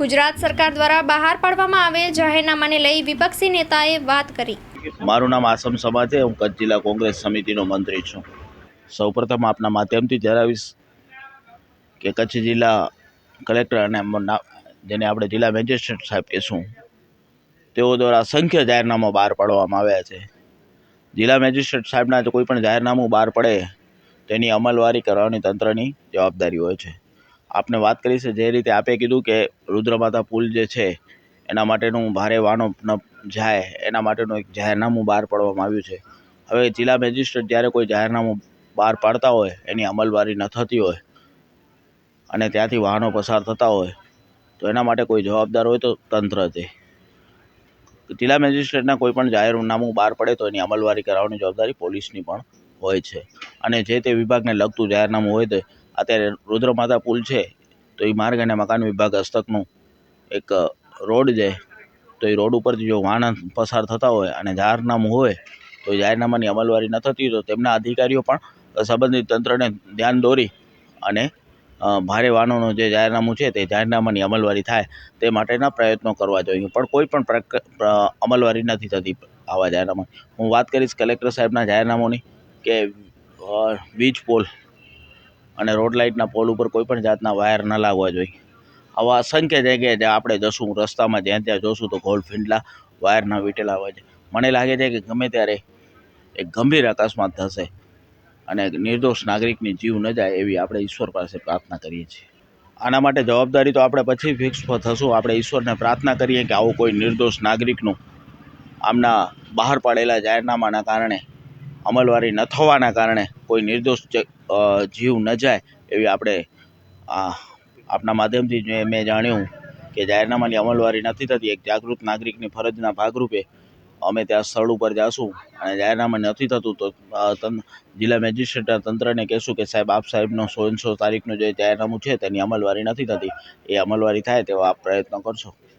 ગુજરાત સરકાર દ્વારા બહાર પાડવામાં આવેલ જાહેરનામાને લઈ વિપક્ષી નેતાએ વાત કરી. મારું નામ આસમ સમા છે. હું કચ્છ જિલ્લા કોંગ્રેસ સમિતિનો મંત્રી છું. સૌપ્રથમ આપના માધ્યમથી જણાવીશ કે કચ્છ જિલ્લા કલેક્ટર અને જેને આપણે જિલ્લા મેજિસ્ટ્રેટ સાહેબ કહેશું, તેઓ દ્વારા અસંખ્ય જાહેરનામા બહાર પાડવામાં આવ્યા છે. જિલ્લા મેજિસ્ટ્રેટ સાહેબના જો કોઈ પણ જાહેરનામું બહાર પડે, તેની અમલવારી કરવાની તંત્રની જવાબદારી હોય છે. આપને વાત કરી છે જે રીતે આપે કીધું કે રુદ્રમાતા પુલ જે છે, એના માટેનું ભારે વાહનો ન જાય, એના માટેનું એક જાહેરનામું બહાર પાડવામાં આવ્યું છે. હવે જિલ્લા મેજિસ્ટ્રેટ જ્યારે કોઈ જાહેરનામું બહાર પાડતા હોય, એની અમલવારી ન થતી હોય અને ત્યાંથી વાહનો પસાર થતા હોય, તો એના માટે કોઈ જવાબદાર હોય તો તંત્ર છે. જિલ્લા મેજિસ્ટ્રેટના કોઈ પણ જાહેરનામું બહાર પડે તો એની અમલવારી કરાવવાની જવાબદારી પોલીસની પણ હોય છે. અને જે તે વિભાગને લગતું જાહેરનામું હોય તો અત્યારે રુદ્રમાતા પુલ છે, તો એ માર્ગ અને મકાન વિભાગ હસ્તકનું એક રોડ છે. તો એ રોડ ઉપરથી જો વાહન પસાર થતા હોય અને જાહેરનામું હોય, તો જાહેરનામાની અમલવારી ન થતી હોય તો તેમના અધિકારીઓ પણ સંબંધિત તંત્રને ધ્યાન દોરી અને ભારે વાહનોનું જે જાહેરનામું છે તે જાહેરનામાની અમલવારી થાય તે માટેના પ્રયત્નો કરવા જોઈએ. પણ કોઈ પણ અમલવારી નથી થતી આવા જાહેરનામા હું વાત કરીશ કલેક્ટર સાહેબના જાહેરનામાની કે વીજ પોલ અને રોડ લાઇટના પોલ ઉપર કોઈપણ જાતના વાયર ન લાગવા જોઈએ. આવા અસંખ્ય જગ્યાએ જ્યાં આપણે જશું, રસ્તામાં જ્યાં ત્યાં જોશું, તો ગોળ ફીંડલા વાયરના વીટેલા હોય છે. મને લાગે છે કે ગમે ત્યારે એક ગંભીર અકસ્માત થશે અને નિર્દોષ નાગરિકની જીવ ન જાય એવી આપણે ઈશ્વર પાસે પ્રાર્થના કરીએ છીએ. આના માટે જવાબદારી તો આપણે પછી ફિક્સ થશું. આપણે ઈશ્વરને પ્રાર્થના કરીએ કે આવું કોઈ નિર્દોષ નાગરિકનું આમના બહાર પાડેલા જાહેરનામાના કારણે, અમલવારી ન થવાના કારણે કોઈ નિર્દોષ જીવ ન જાય એવી આપણે, આ, આપના માધ્યમથી જ મેં જાણ્યું કે જાહેરનામાની અમલવારી નથી થતી, એક જાગૃત નાગરિકની ફરજના ભાગરૂપે અમે ત્યાં સ્થળ ઉપર જઈશું અને જાહેરનામા નથી થતું તો જિલ્લા મેજિસ્ટ્રેટ તંત્રને કહેશું કે સાહેબ, આપ સાહેબનો સો તારીખનું જે જાહેરનામું છે તેની અમલવારી નથી થતી. એ અમલવારી થાય તેવા આપ પ્રયત્નો કરશો.